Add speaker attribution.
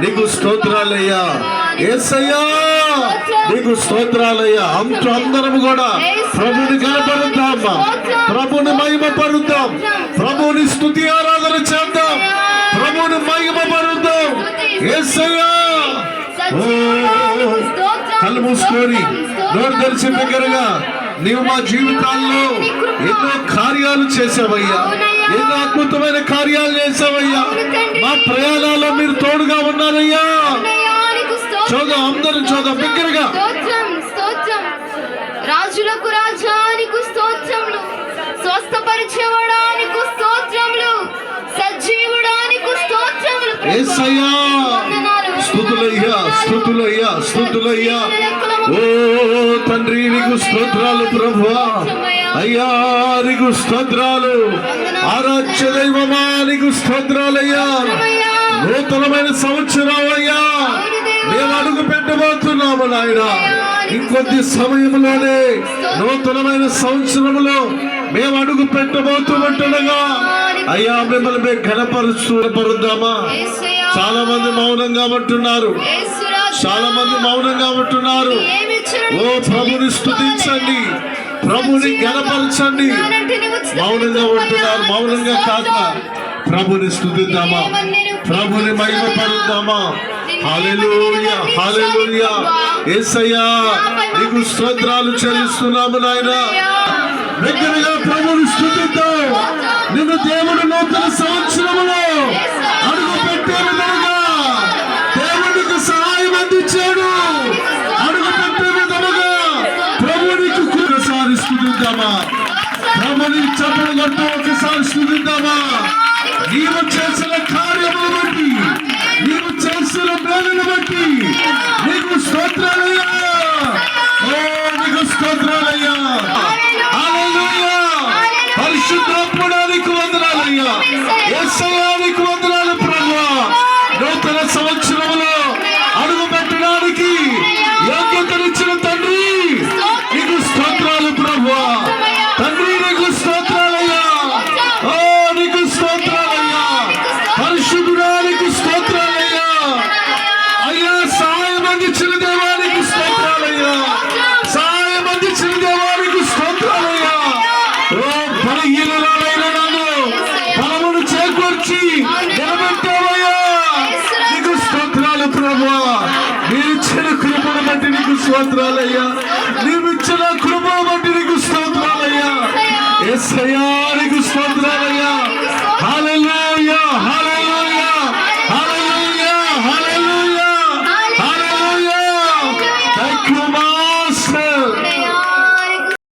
Speaker 1: నీకు స్తోత్రాలయ్యా. ఏసయ్యా నీకు స్తోత్రాలయ్యా. అంత అందరం కూడా ప్రభుని కనపడుతాం ప్రభుని మహిమ పరుద్దాం ప్రభుని స్తుతి ఆరాధన చేద్దాం. ప్రభుని మహిమ పరుద్దాం ఏసయ్యా. కళ్ళు మూసుకొని నోరు తెరిచి దగ్గరగా నీవు మా జీవితాల్లో ఎన్నో కార్యాలు చేసావయ్యా ఎన్నో అద్భుతమైన కార్యాలు చేసావయ్యా మా ప్రయాణాల్లో మీరు తోడుగా ఉన్నారయ్యా. చూద్దాం అందరూ చూద్దాం దగ్గరగా
Speaker 2: స్తోత్రం రాజులకు రాజానికి స్తోత్రములు. స్వస్థపరిచేవాడానికి స్తోత్రములు. సజీవుడానికి స్తోత్రములు.
Speaker 1: ఏసయ్యా! స్థుతులయ్యా స్థుతులయ్యా స్థుతులయ్యా. ఓ తండ్రి నీకు స్తోత్రాలు ప్రభువా అయ్యా నీకు స్తోత్రాలు. ఆరాధ్య దైవమా నీకు స్తోత్రాలయ్యా నూతనమైన సంవత్సరం అయ్యా. మేము అడుగు పెట్టబోతున్నాము నాయన. ఇంకొద్ది సమయంలోనే నూతనమైన సంవత్సరంలో మేము అడుగు పెట్టబోతుండగా అయ్యా మిమ్మల్ని మేము ఘనపరుస్తూ పరుద్దామా
Speaker 2: యేసయ్యా,
Speaker 1: చాలా మంది మౌనంగా ఉంటున్నారు. చాలా మంది మౌనంగా ఉంటున్నారు. ఓ ప్రభుని స్తుతించండి. ప్రభుని గణపరచండి మౌనంగా ఉంటున్నారు. మౌనంగా కాక ప్రభుని స్తుతిద్దామా ప్రభుని మహిమ పరుద్దామా హల్లెలూయా హల్లెలూయా. యేసయ్యా నీకు స్తోత్రాలు చెల్లిస్తున్నాము నాయనా. దగ్గరగా ప్రభుని స్తుతిద్దాం ఒకసారి స్థుతిద్దామా ప్రభుని చెప్పలు కొట్టు ఒకసారి స్థుతిద్దామా నీవు చేసిన కార్యములు బట్టి నీవు చేసిన మేలును బట్టి నీకు స్తోత్రాలయ్యా. ఓ నీకు స్తోత్రాలయ్యా. పరిశుద్ధాత్మడానికి వందనాలయ్యా. యేసయ్యానికి వందనాలు ప్రభు. నూతన సంవత్సరంలో అందించిన దేవానికి స్తోత్రాలయ్యా. సహాయం అందించిన దేవానికి స్తోత్రాలయ్యా. ఓ బలహీనురాలైన నన్ను బలమును చేకూర్చి నిలబెట్టావయ్యా. నీకు స్తోత్రాలు ప్రభువా. నీవిచ్చిన కృపను బట్టి నీకు స్తోత్రాలయ్యా. నీవు ఇచ్చిన కృపను బట్టి నీకు స్తోత్రాలయ్యా. ఎస్ అయ్యా నీకు స్తోత్రాలయ్యా